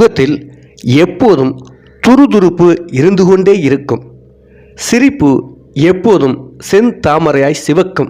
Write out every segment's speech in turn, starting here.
முகத்தில் எப்போதும் துருதுருப்பு இருந்து கொண்டே இருக்கும். சிரிப்பு எப்போதும் செந்தாமரையாய் சிவக்கும்.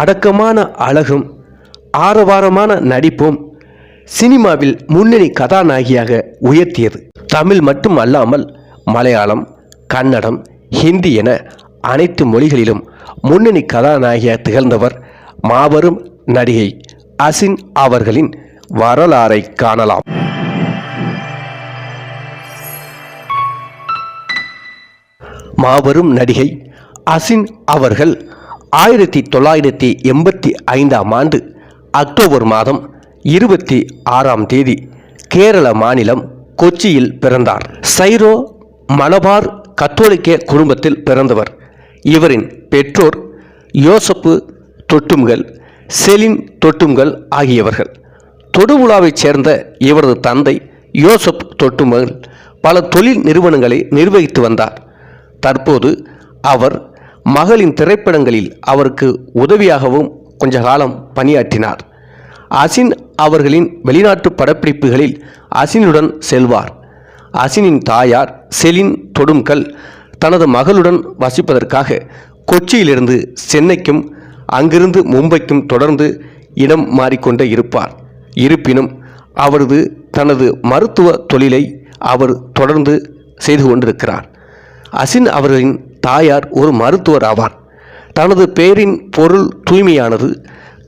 அடக்கமான அழகும் ஆரவாரமான நடிப்பும் சினிமாவில் முன்னணி கதாநாயகியாக உயர்த்தியது. தமிழ் மட்டும் அல்லாமல் மலையாளம் கன்னடம் ஹிந்தி என அனைத்து மொழிகளிலும் முன்னணி கதாநாயகியாக திகழ்ந்தவர் மாபெரும் நடிகை அசின் அவர்களின் வரலாறை காணலாம். மாபெரும் நடிகை அசின் அவர்கள் ஆயிரத்தி தொள்ளாயிரத்தி எண்பத்தி ஐந்தாம் ஆண்டு அக்டோபர் மாதம் இருபத்தி ஆறாம் தேதி கேரள மாநிலம் கொச்சியில் பிறந்தார். சைரோ மலபார் கத்தோலிக்க குடும்பத்தில் பிறந்தவர். இவரின் பெற்றோர் யோசப்பு தொட்டும்கள் செலின் தொட்டும்கள் ஆகியவர்கள். தொடுவிழாவைச் சேர்ந்த இவரது தந்தை யோசப் தொட்டுமல் பல தொழில் நிறுவனங்களை நிர்வகித்து வந்தார். தற்போது அவர் மகளின் திரைப்படங்களில் அவருக்கு உதவியாகவும் கொஞ்ச காலம் பணியாற்றினார். அசின் அவர்களின் வெளிநாட்டு படப்பிடிப்புகளில் அசினுடன் செல்வார். அசினின் தாயார் செலின் தொடும்கல் தனது மகளுடன் வசிப்பதற்காக கொச்சியிலிருந்து சென்னைக்கும் அங்கிருந்து மும்பைக்கும் தொடர்ந்து இடம் மாறிக்கொண்டே இருப்பார். இருப்பினும் அவரது தனது மருத்துவ தொழிலை அவர் தொடர்ந்து செய்து கொண்டிருக்கிறார். அசின் அவர்களின் தாயார் ஒரு மருத்துவர் ஆவார். தனது பெயரின் பொருள் தூய்மையானது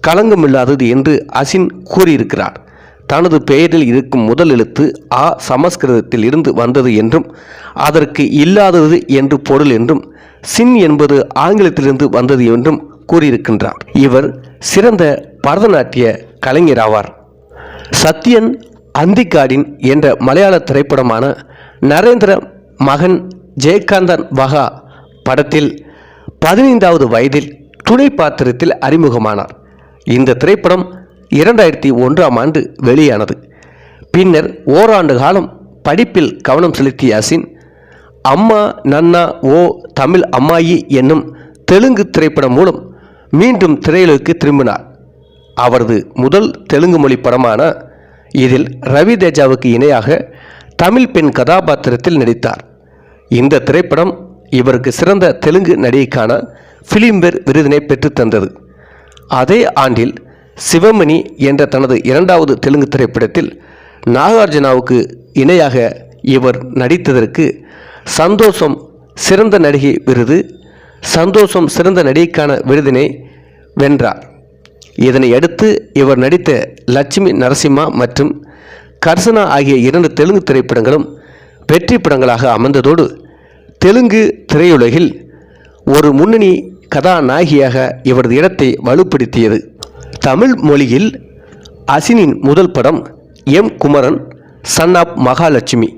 களங்கமில்லாதது என்று அசின் கூறியிருக்கிறார். தனது பெயரில் இருக்கும் முதல் எழுத்து ஆ சமஸ்கிருதத்தில் இருந்து வந்தது என்றும் அதற்கு இல்லாதது என்று பொருள் என்றும் சின் என்பது ஆங்கிலத்திலிருந்து வந்தது என்றும் கூறியிருக்கின்றார். இவர் சிறந்த பரதநாட்டிய கலைஞராவார் சத்யன் அந்திக்காடின் என்ற மலையாள திரைப்படமான நரேந்திர மகன் ஜெயகாந்தன் வகா படத்தில் பதினைந்தாவது வயதில் துணை பாத்திரத்தில் அறிமுகமானார். இந்த திரைப்படம் இரண்டாயிரத்தி ஒன்றாம் ஆண்டு வெளியானது. பின்னர் ஓராண்டு காலம் படிப்பில் கவனம் செலுத்திய அசின் அம்மா நன்னா ஓ தமிழ் அம்மாயி என்னும் தெலுங்கு திரைப்படம் மூலம் மீண்டும் திரையுலகுக்கு திரும்பினார். அவரது முதல் தெலுங்கு மொழி படமான இதில் ரவி தேஜாவுக்கு இணையாக தமிழ் பெண் கதாபாத்திரத்தில் நடித்தார். இந்த திரைப்படம் இவருக்கு சிறந்த தெலுங்கு நடிகைக்கான ஃபிலிம்வேர் விருதினை பெற்றுத் தந்தது. அதே ஆண்டில் சிவமணி என்ற தனது இரண்டாவது தெலுங்கு திரைப்படத்தில் நாகார்ஜுனாவுக்கு இணையாக இவர் நடித்ததற்கு சந்தோஷம் சிறந்த நடிகை விருது சந்தோஷம் சிறந்த நடிகைக்கான விருதினை வென்றார். இதனை அடுத்து இவர் நடித்த லட்சுமி நரசிம்மா மற்றும் கர்சனா ஆகிய இரண்டு தெலுங்கு திரைப்படங்களும் வெற்றி படங்களாக அமர்ந்ததோடு தெலுங்கு திரையுலகில் ஒரு முன்னணி கதாநாயகியாக இவரது இடத்தை வலுப்படுத்தியது. தமிழ் மொழியில் அசினின் முதல் படம் M. Kumaran son of Mahalakshmi.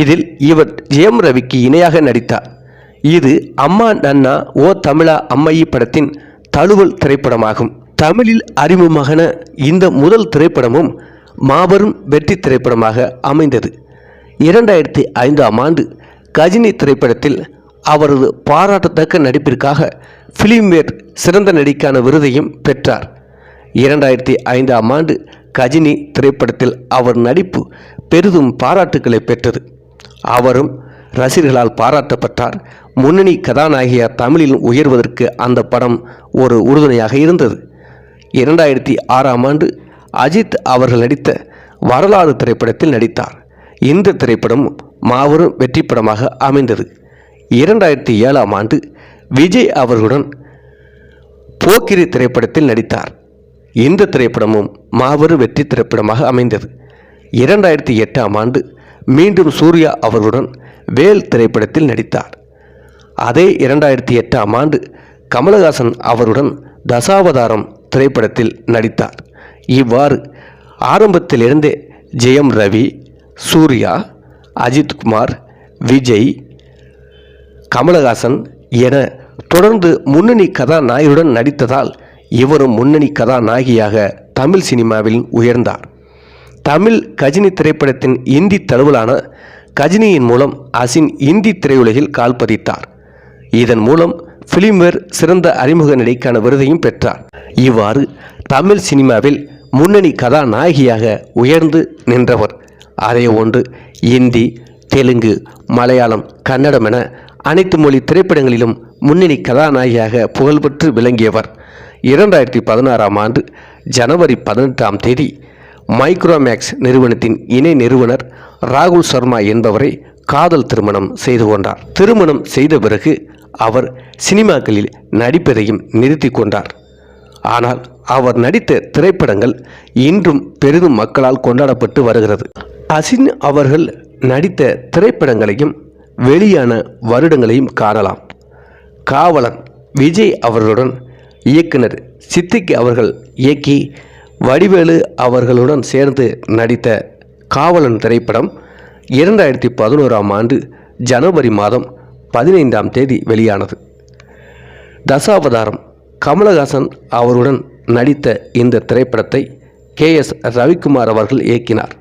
இதில் இவர் ஜெயம் ரவிக்கு இணையாக நடித்தார். இது அம்மா நன்னா ஓ தமிழா அம்மையி படத்தின் தழுவல் திரைப்படமாகும். தமிழில் அறிமுகமான இந்த முதல் திரைப்படமும் மாபெரும் வெற்றி திரைப்படமாக அமைந்தது. இரண்டாயிரத்தி ஐந்தாம் ஆண்டு கஜினி திரைப்படத்தில் அவரது பாராட்டத்தக்க நடிப்பிற்காக ஃபிலிம்வேர் சிறந்த நடிக்கான விருதையும் பெற்றார். இரண்டாயிரத்தி ஐந்தாம் ஆண்டு கஜினி திரைப்படத்தில் அவர் நடிப்பு பெரிதும் பாராட்டுக்களை பெற்றது. அவரும் ரசிகர்களால் பாராட்டப்பட்டார். முன்னணி கதாநாயகியா தமிழில் உயர்வதற்கு அந்த படம் ஒரு உறுதுணையாக இருந்தது. இரண்டாயிரத்தி ஆறாம் ஆண்டு அஜித் அவர்கள் நடித்த வரலாறு திரைப்படத்தில் நடித்தார். இந்த திரைப்படம் மாபெரும் வெற்றி படமாக அமைந்தது. இரண்டாயிரத்தி ஏழாம் ஆண்டு விஜய் அவர்களுடன் போக்கிரி திரைப்படத்தில் நடித்தார். இந்த திரைப்படமும் மாபெரும் வெற்றி திரைப்படமாக அமைந்தது. இரண்டாயிரத்தி எட்டாம் ஆண்டு மீண்டும் சூர்யா அவர்களுடன் வேல் திரைப்படத்தில் நடித்தார். அதே இரண்டாயிரத்தி எட்டாம் ஆண்டு கமலஹாசன் அவருடன் தசாவதாரம் திரைப்படத்தில் நடித்தார். இவ்வாறு ஆரம்பத்திலிருந்தே ஜெயம் ரவி சூர்யா அஜித்குமார் விஜய் கமலஹாசன் என தொடர்ந்து முன்னணி கதாநாயகருடன் நடித்ததால் இவரும் முன்னணி கதாநாயகியாக தமிழ் சினிமாவில் உயர்ந்தார். தமிழ் கஜினி திரைப்படத்தின் இந்தி தழுவலான கஜினியின் மூலம் அசின் இந்தி திரையுலகில் கால் பதித்தார். இதன் மூலம் ஃபிலிம்வேர் சிறந்த அறிமுக நடிக்கான விருதையும் பெற்றார். இவ்வாறு தமிழ் சினிமாவில் முன்னணி கதாநாயகியாக உயர்ந்து நின்றவர் அதே ஒன்று இந்தி தெலுங்கு மலையாளம் கன்னடம் என அனைத்து மொழி திரைப்படங்களிலும் முன்னணி கதாநாயகியாக புகழ்பெற்று விளங்கியவர். இரண்டாயிரத்தி பதினாறாம் ஆண்டு ஜனவரி பதினெட்டாம் தேதி மைக்ரோமேக்ஸ் நிறுவனத்தின் இணை நிறுவனர் ராகுல் சர்மா என்பவரை காதல் திருமணம் செய்து கொண்டார். திருமணம் செய்த பிறகு அவர் சினிமாக்களில் நடிப்பதையும் நிறுத்தி கொண்டார். ஆனால் அவர் நடித்த திரைப்படங்கள் இன்றும் பெரிதும் மக்களால் கொண்டாடப்பட்டு வருகிறது. அசின் அவர்கள் நடித்த திரைப்படங்களையும் வெளியான வருடங்களையும் காணலாம். காவலன் விஜய் அவர்களுடன் இயக்குனர் சித்திக் அவர்கள் இயக்கி வடிவேலு அவர்களுடன் சேர்ந்து நடித்த காவலன் திரைப்படம் இரண்டாயிரத்தி பதினோராம் ஆண்டு ஜனவரி மாதம் பதினைந்தாம் தேதி வெளியானது. தசாவதாரம் கமலஹாசன் அவருடன் நடித்த இந்த திரைப்படத்தை கே எஸ் ரவிக்குமார் அவர்கள் இயக்கினார்.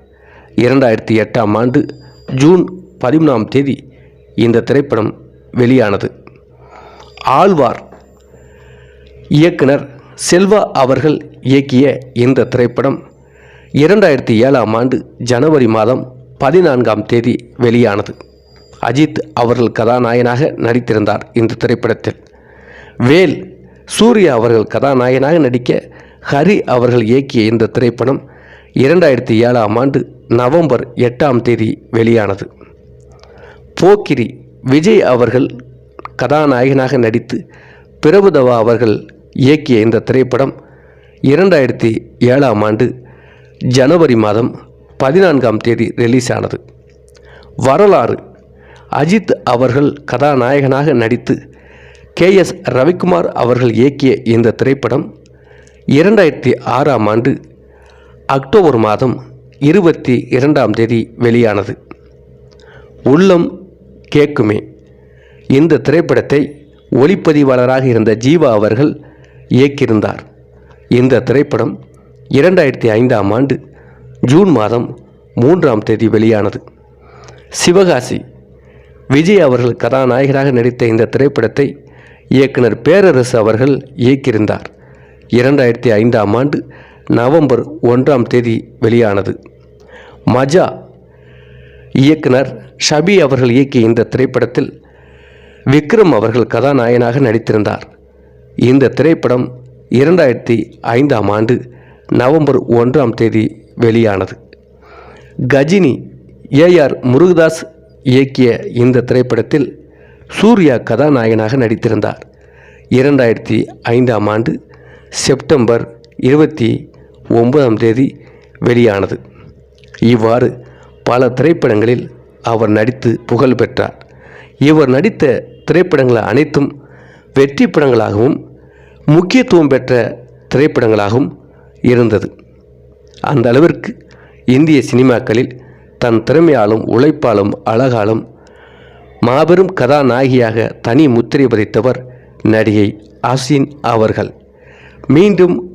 இரண்டாயிரத்தி எட்டாம் ஆண்டு ஜூன் பதிமூணாம் தேதி இந்த திரைப்படம் வெளியானது. ஆழ்வார் இயக்குனர் செல்வா அவர்கள் இயக்கிய இந்த திரைப்படம் இரண்டாயிரத்தி ஏழாம் ஆண்டு ஜனவரி மாதம் பதினான்காம் தேதி வெளியானது. அஜித் அவர்கள் கதாநாயகனாக நடித்திருந்தார் இந்த திரைப்படத்தில். வேல் சூர்யா அவர்கள் கதாநாயகனாக நடிக்க ஹரி அவர்கள் இயக்கிய இந்த திரைப்படம் இரண்டாயிரத்தி ஏழாம் ஆண்டு நவம்பர் எட்டாம் தேதி வெளியானது. போக்கிரி விஜய் அவர்கள் கதாநாயகனாக நடித்து பிரபுதவா அவர்கள் இயக்கிய இந்த திரைப்படம் இரண்டாயிரத்தி ஏழாம் ஆண்டு ஜனவரி மாதம் பதினான்காம் தேதி ரிலீஸ் ஆனது வரலாறு. அஜித் அவர்கள் கதாநாயகனாக நடித்து கே எஸ் ரவிக்குமார் அவர்கள் இயக்கிய இந்த திரைப்படம் இரண்டாயிரத்தி ஆறாம் ஆண்டு அக்டோபர் மாதம் இருபத்தி இரண்டாம் தேதி வெளியானது. உள்ளம் கேட்குமே. இந்த திரைப்படத்தை ஒளிப்பதிவாளராக இருந்த ஜீவா அவர்கள் இயக்கியிருந்தார். இந்த திரைப்படம் இரண்டாயிரத்தி ஐந்தாம் ஆண்டு ஜூன் மாதம் மூன்றாம் தேதி வெளியானது. சிவகாசி விஜய் அவர்கள் கதாநாயகராக நடித்த இந்த திரைப்படத்தை இயக்குனர் பேரரசு அவர்கள் இயக்கியிருந்தார். இரண்டாயிரத்தி ஐந்தாம் ஆண்டு நவம்பர் ஒன்றாம் தேதி வெளியானது. மஜா இயக்குனர் ஷபி அவர்கள் இயக்கிய இந்த திரைப்படத்தில் விக்ரம் அவர்கள் கதாநாயகனாக நடித்திருந்தார். இந்த திரைப்படம் இரண்டாயிரத்தி ஐந்தாம் ஆண்டு நவம்பர் ஒன்றாம் தேதி வெளியானது. கஜினி ஏஆர் முருகதாஸ் இயக்கிய இந்த திரைப்படத்தில் சூர்யா கதாநாயகனாக நடித்திருந்தார். இரண்டாயிரத்தி ஐந்தாம் ஆண்டு செப்டம்பர் இருபத்தி ஒன்பதாம் தேதி வெளியானது. இவ்வாறு பல திரைப்படங்களில் அவர் நடித்து புகழ் பெற்றார். இவர் நடித்த திரைப்படங்கள் அனைத்தும் வெற்றி படங்களாகவும் முக்கியத்துவம் பெற்ற திரைப்படங்களாகவும் இருந்தது. அந்த அளவிற்கு இந்திய சினிமாக்களில் தன் திறமையாலும் உழைப்பாலும் அழகாலும் மாபெரும் கதாநாயகியாக தனி முத்திரை பதித்தவர் நடிகை அசின் அவர்கள். மீண்டும்